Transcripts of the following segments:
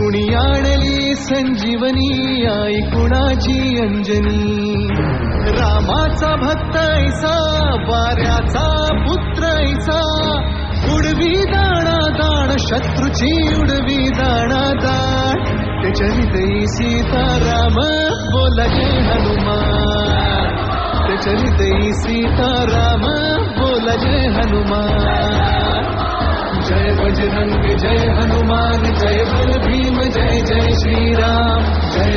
कुणी आणली संजीवनी आई कुणाची अंजनी? रामाचा भक्त ऐसा वाऱ्याचा पुत्र ऐसा. उडवी दाणा दाण शत्रूची उडवी दाणा दाण. ते हृदयी सीताराम बोला जय हनुमान. ते हृदयी सीताराम बोला जय हनुमान. जय बजरंग जय हनुमान जय बलभी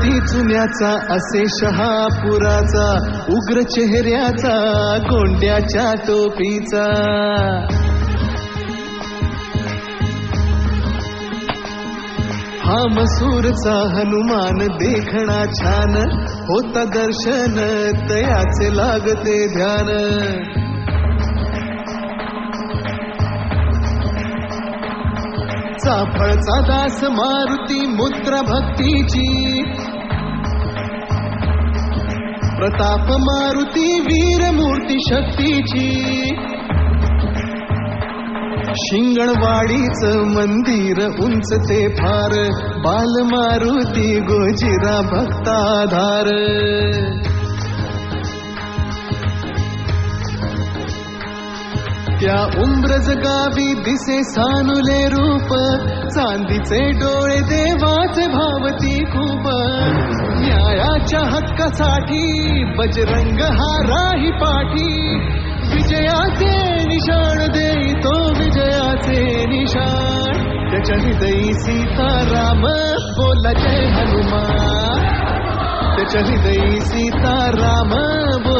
मारुती चुन्याचा असे शहापुराचा उग्र चेहऱ्याचा कोंड्याच्या टोपीचा. हा मसूरचा हनुमान देखणा छान होता दर्शन तयाचे लागते ध्यान. चाफळचा दास मारुती मुद्रा भक्तीची प्रताप मारुती वीर शक्तीची। शिंगणवाडीच मंदिर उंच ते फार बाल मारुती गोजिरा भक्ताधार त्या उंब्रज गावी दिसे सानुले रूप. चांदीचे डोळे देवाचे भावती खूप. न्यायाच्या हक्कासाठी बजरंग हा राही पाठी. विजयाचे निशाण देई तो विजयाचे निशाण. त्याच्या हृदयी सीताराम बोला जय हनुमान. त्याच्या हृदयी सीताराम बोला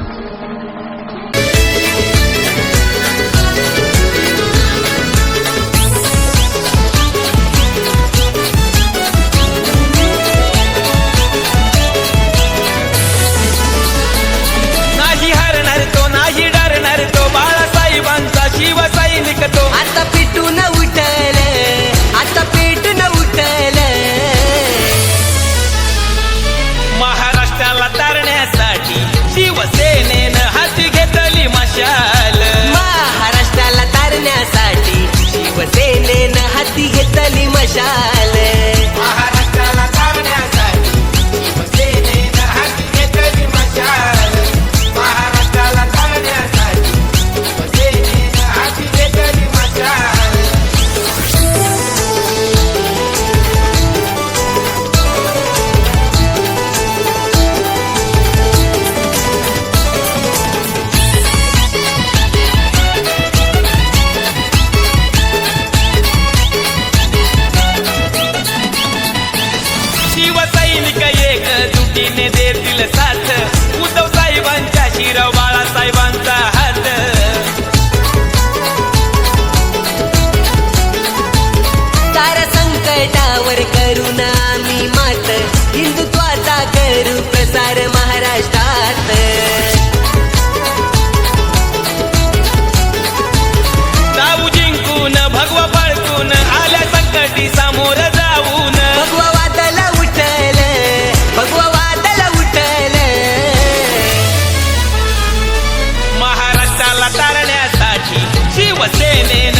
wasele